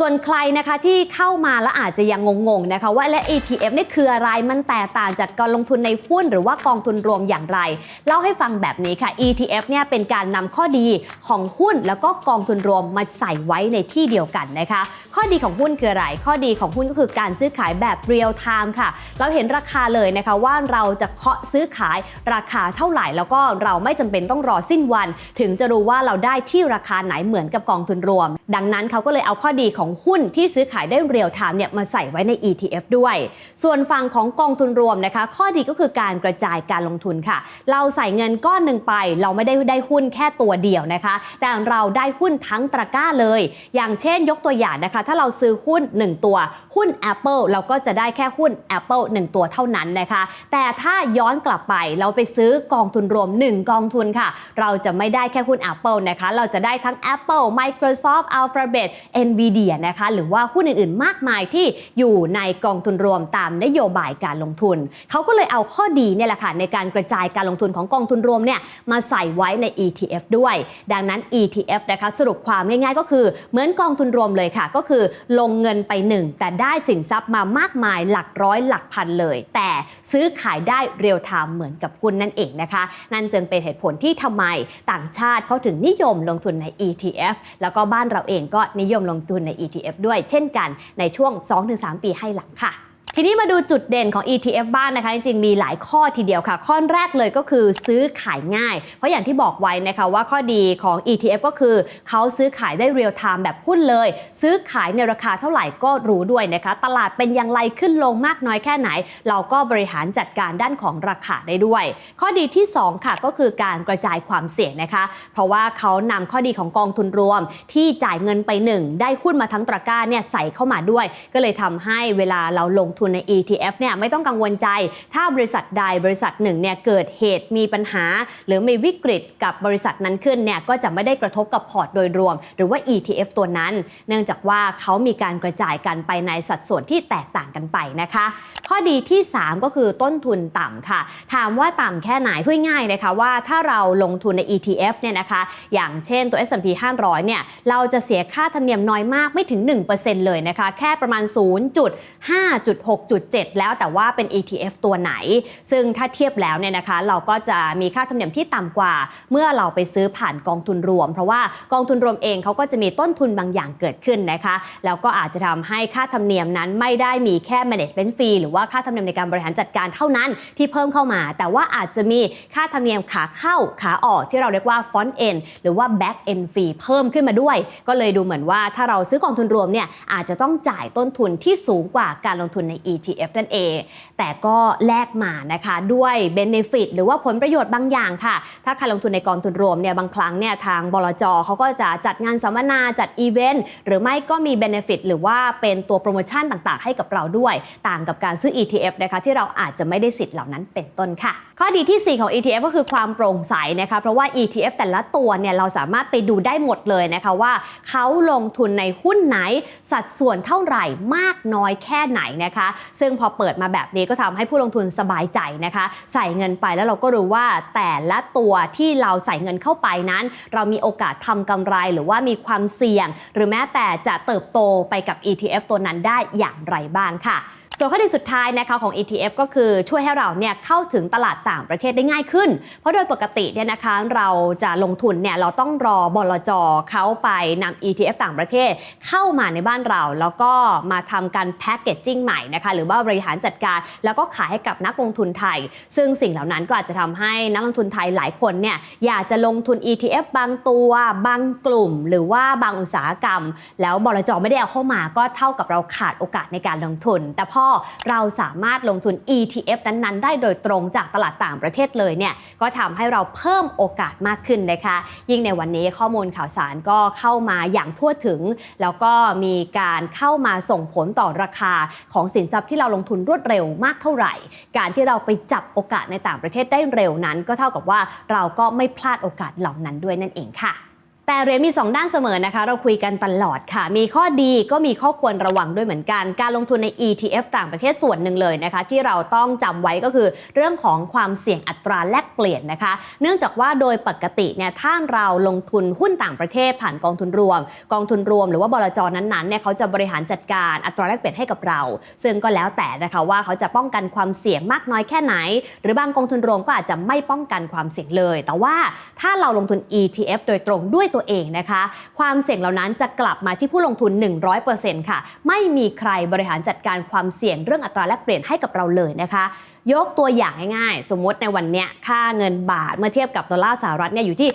ส่วนใครนะคะที่เข้ามาแล้วอาจจะยังงงๆนะคะว่าและ ETF นี่คืออะไรมันแตกต่างจากการลงทุนในหุ้นหรือว่ากองทุนรวมอย่างไร เล่าให้ฟังแบบนี้ค่ะ ETF เนี่ยเป็นการนำข้อดีของหุ้นแล้วก็กองทุนรวมมาใส่ไว้ในที่เดียวกันนะคะ ข้อดีของหุ้นคืออะไรข้อดีของหุ้นก็คือการซื้อขายแบบเรียลไทม์ค่ะ เราเห็นราคาเลยนะคะว่าเราจะเคาะซื้อขายราคาเท่าไหร่ แล้วก็เราไม่จำเป็นต้องรอสิ้นวัน ถึงจะรู้ว่าเราได้ที่ราคาไหนเหมือนกับกองทุนรวมดังนั้นเขาก็เลยเอาข้อดีของหุ้นที่ซื้อขายได้เรียลไทม์เนี่ยมาใส่ไว้ใน ETF ด้วย ส่วนฝั่งของกองทุนรวมนะคะ ข้อดีก็คือการกระจายการลงทุนค่ะ เราใส่เงินก้อนหนึ่งไป เราไม่ได้ได้หุ้นแค่ตัวเดียวนะคะ แต่เราได้หุ้นทั้งตะกร้าเลย อย่างเช่นยกตัวอย่างนะคะ ถ้าเราซื้อหุ้น 1 ตัว หุ้น Apple เราก็จะได้แค่หุ้น Apple 1 ตัวเท่านั้นนะคะ แต่ถ้าย้อนกลับไปเราไปซื้อกองทุนรวม 1 กองทุนค่ะ เราจะไม่ได้แค่หุ้น Apple นะคะ เราจะได้ทั้ง Apple Microsoft Alphabet Nvidia นะคะหรือว่าหุ้นอื่นๆ มากมายที่อยู่ในกองทุนรวมตามนโยบายการลงทุน เขาก็เลยเอาข้อดีเนี่ยแหละค่ะในการกระจายการลงทุนของกองทุนรวมเนี่ยมาใส่ไว้ใน ETF ด้วย ดังนั้น ETF นะคะสรุปความง่ายๆ ก็คือเหมือนกองทุนรวมเลยค่ะ ก็คือลงเงินไปหนึ่งแต่ได้สินทรัพย์มามากมายหลักร้อยหลักพันเลย แต่ซื้อขายได้เรียลไทม์เหมือนกับหุ้นนั่นเองนะคะ นั่นจึงเป็นเหตุผลที่ทำไมต่างชาติเขาถึงนิยมลงทุนใน ETF แล้วก็บ้านเราเองก็นิยมลงทุนใน ETF ด้วยเช่นกันในช่วง 2-3 ปีให้หลังค่ะ ทีนี้มาดูจุดเด่นของ ETF บ้างนะคะ จริงๆ มีหลายข้อทีเดียวค่ะ ข้อแรกเลยก็คือซื้อขายง่าย เพราะอย่างที่บอกไว้นะคะว่าข้อดีของ ETF ก็คือเขาซื้อขายได้เรียลไทม์แบบหุ้นเลย ซื้อขายในราคาเท่าไหร่ก็รู้ด้วยนะคะ ตลาดเป็นอย่างไรขึ้นลงมากน้อยแค่ไหน เราก็บริหารจัดการด้านของราคาได้ด้วย ข้อดีที่ 2 ค่ะก็คือการกระจายความเสี่ยงนะคะ เพราะว่าเขานำข้อดีของกองทุนรวม ที่จ่ายเงินไปหนึ่งได้หุ้นมาทั้งตะกร้าเนี่ยใส่เข้ามาด้วย ก็เลยทำให้เวลาเราลงทุนใน ETF เนี่ยไม่ต้องกังวลใจ ถ้าบริษัทใดบริษัทหนึ่งเนี่ยเกิดเหตุมีปัญหา หรือมีวิกฤตกับบริษัทนั้นขึ้นเนี่ยก็จะไม่ได้กระทบกับพอร์ตโดยรวม หรือว่า ETF ตัวนั้น เนื่องจากว่าเขามีการกระจายกันไปในสัดส่วนที่แตกต่างกันไปนะคะ ข้อดีที่ 3 ก็คือต้นทุนต่ำค่ะ ถามว่าต่ำแค่ไหนพูดง่ายๆนะคะว่าถ้าเราลงทุนใน ETF เนี่ยนะคะ อย่างเช่นตัว S&P 500 เนี่ยเราจะเสียค่าธรรมเนียมน้อยมากไม่ถึง 1%เลยนะคะ แค่ประมาณ6.7 แล้วแต่ว่าเป็น ETF ตัวไหน ซึ่งถ้าเทียบแล้วเนี่ยนะคะ เราก็จะมีค่าธรรมเนียมที่ต่ำกว่า เมื่อเราไปซื้อผ่านกองทุนรวม เพราะว่ากองทุนรวมเองเขาก็จะมีต้นทุนบางอย่างเกิดขึ้นนะคะ แล้วก็อาจจะทำให้ค่าธรรมเนียมนั้นไม่ได้มีแค่ management fee หรือว่าค่าธรรมเนียมในการบริหารจัดการเท่านั้นที่เพิ่มเข้ามา แต่ว่าอาจจะมีค่าธรรมเนียมขาเข้าขาออกที่เราเรียกว่า front end หรือว่า back end fee เพิ่มขึ้นมาด้วย ก็เลยดูเหมือนว่าถ้าเราซื้อกองทุนรวมเนี่ยอาจจะต้องจ่ายต้นทุนที่สูงกว่าการลงทุนใน ETF นั่นเอง แต่ก็แลกมานะคะด้วย benefit หรือว่าผลประโยชน์บางอย่างค่ะ ถ้าใครลงทุนในกองทุนรวมเนี่ยบางครั้งเนี่ยทางบลจเขาก็จะจัดงานสัมมนาจัดอีเวนต์หรือไม่ก็มี benefit หรือว่าเป็นตัวโปรโมชั่นต่างๆ ให้กับเราด้วย ต่างกับการซื้อ ETF นะคะที่เราอาจจะไม่ได้สิทธิ์เหล่านั้นเป็นต้นค่ะ ข้อดีที่ 4 ของ ETF ก็คือความโปร่งใสนะคะเพราะว่า ETF แต่ละตัวเนี่ยเราสามารถไปดูได้หมดเลยนะคะว่าเขาลงทุนในหุ้นไหนสัดส่วนเท่าไหร่มากน้อยแค่ไหนนะคะซึ่งพอเปิดมาแบบนี้ก็ทำให้ผู้ลงทุนสบายใจนะคะ ใส่เงินไปแล้วเราก็รู้ว่าแต่ละตัวที่เราใส่เงินเข้าไปนั้น เรามีโอกาสทำกำไรหรือว่ามีความเสี่ยง หรือแม้แต่จะเติบโตไปกับ ETF ตัวนั้นได้อย่างไรบ้างค่ะ ส่วนข้อดีสุดท้ายนะคะของ ETF ก็คือช่วยให้เราเนี่ยเข้าถึงตลาดต่างประเทศได้ง่ายขึ้น เพราะโดยปกติเนี่ยนะคะเราจะลงทุนเนี่ยเราต้องรอบลจเขาไปนำ ETF ต่างประเทศเข้ามาในบ้านเรา แล้วก็มาทำการแพ็กเกจจิ้งใหม่นะคะหรือว่าบริหารจัดการ แล้วก็ขายให้กับนักลงทุนไทย ซึ่งสิ่งเหล่านั้นก็อาจจะทำให้นักลงทุนไทยหลายคนเนี่ยอยากจะลงทุน ETF บางตัวบางกลุ่ม หรือว่าบางอุตสาหกรรม แล้วบลจไม่ได้เอาเข้ามาก็เท่ากับเราขาดโอกาสในการลงทุน แต่พอเราสามารถลงทุน ETF นั้นๆ ได้โดยตรงจากตลาดต่างประเทศเลยเนี่ยก็ทำให้เราเพิ่มโอกาสมากขึ้นนะคะ ยิ่งในวันนี้ข้อมูลข่าวสารก็เข้ามาอย่างทั่วถึง แล้วก็มีการเข้ามาส่งผลต่อราคาของสินทรัพย์ที่เราลงทุนรวดเร็วมากเท่าไหร่ การที่เราไปจับโอกาสในต่างประเทศได้เร็วนั้น ก็เท่ากับว่าเราก็ไม่พลาดโอกาสเหล่านั้นด้วยนั่นเองค่ะ แต่เหรียญมี 2 ด้านเสมอนะคะ เราคุยกันตลอดค่ะ มีข้อดีก็มีข้อควรระวังด้วยเหมือนกัน การลงทุนใน ETF ต่างประเทศส่วนหนึ่งเลยนะคะ ที่เราต้องจำไว้ก็คือเรื่องของความเสี่ยงอัตราแลกเปลี่ยนนะคะ เนื่องจากว่าโดยปกติเนี่ยถ้าเราลงทุนหุ้นต่างประเทศผ่านกองทุนรวม กองทุนรวมหรือว่าบลจนั้นๆเนี่ยเขาจะบริหารจัดการอัตราแลกเปลี่ยนให้กับเรา ซึ่งก็แล้วแต่นะคะว่าเขาจะป้องกันความเสี่ยงมากน้อยแค่ไหน หรือบางกองทุนรวมก็อาจจะไม่ป้องกันความเสี่ยงเลย แต่ว่าถ้าเราลงทุน ETF โดยตรงด้วยตัวเองนะคะ ความเสี่ยงเหล่านั้นจะกลับมาที่ผู้ลงทุน 100%ค่ะ ไม่มีใครบริหารจัดการความเสี่ยงเรื่องอัตราแลกเปลี่ยนให้กับเราเลยนะคะ ยกตัวอย่างง่ายๆ สมมติในวันเนี้ยค่าเงินบาทเมื่อเทียบกับดอลลาร์สหรัฐเนี่ยอยู่ที่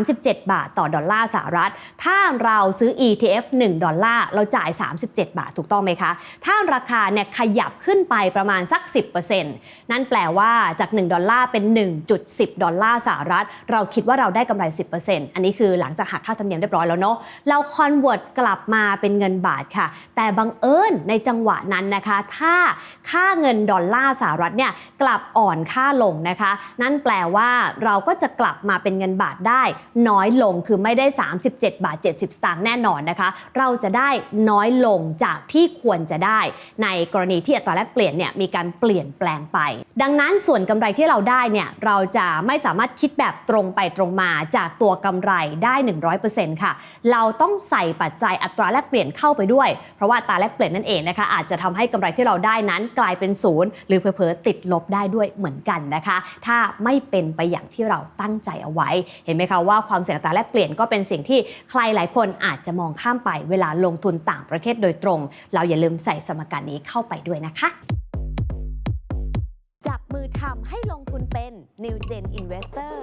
37 บาทต่อดอลลาร์สหรัฐ ถ้าเราซื้อ ETF 1 ดอลลาร์ เราจ่าย 37 บาทถูกต้องไหมคะ ถ้าราคาเนี่ยขยับขึ้นไปประมาณสัก 10%นั่นแปลว่าจาก 1 ดอลลาร์เป็น 1.10 ดอลลาร์สหรัฐ เราคิดว่าเราได้กำไร 10%อันนี้คือหลังจากหักค่าธรรมเนียมเรียบร้อยแล้วเนาะเราคอนเวิร์ตกลับมาเป็นเงินบาทค่ะ แต่บังเอิญในจังหวะนั้นนะคะ ถ้าค่าเงินดอลลาร์สหรัฐเนี่ยกลับอ่อนค่าลงนะคะ นั่นแปลว่าเราก็จะกลับมาเป็นเงินบาทได้ น้อยลงคือไม่ได้ 37 บาท 70 สตางค์แน่นอนนะคะ เราจะได้น้อยลงจากที่ควรจะได้ ในกรณีที่อัตราแลกเปลี่ยนเนี่ยมีการเปลี่ยนแปลงไป ดังนั้นส่วนกำไรที่เราได้เนี่ยเราจะไม่สามารถคิดแบบตรงไปตรงมาจากตัวกำไรได้ 100%ค่ะ เราต้องใส่ปัจจัยอัตราแลกเปลี่ยนเข้าไปด้วย เพราะว่าอัตราแลกเปลี่ยนนั่นเองนะคะอาจจะทำให้กำไรที่เราได้นั้นกลายเป็นศูนย์หรือเผลอๆติดลบได้ด้วยเหมือนกันนะคะ ถ้าไม่เป็นไปอย่างที่เราตั้งใจเอาไว้ เห็นไหมคะว่าความเสี่ยงอัตราแลกเปลี่ยนก็เป็นสิ่งที่ใครหลายคนอาจจะมองข้ามไปเวลาลงทุนต่างประเทศโดยตรง เราอย่าลืมใส่สมการนี้เข้าไปด้วยนะคะ ทำให้ลงทุนเป็น New Gen Investor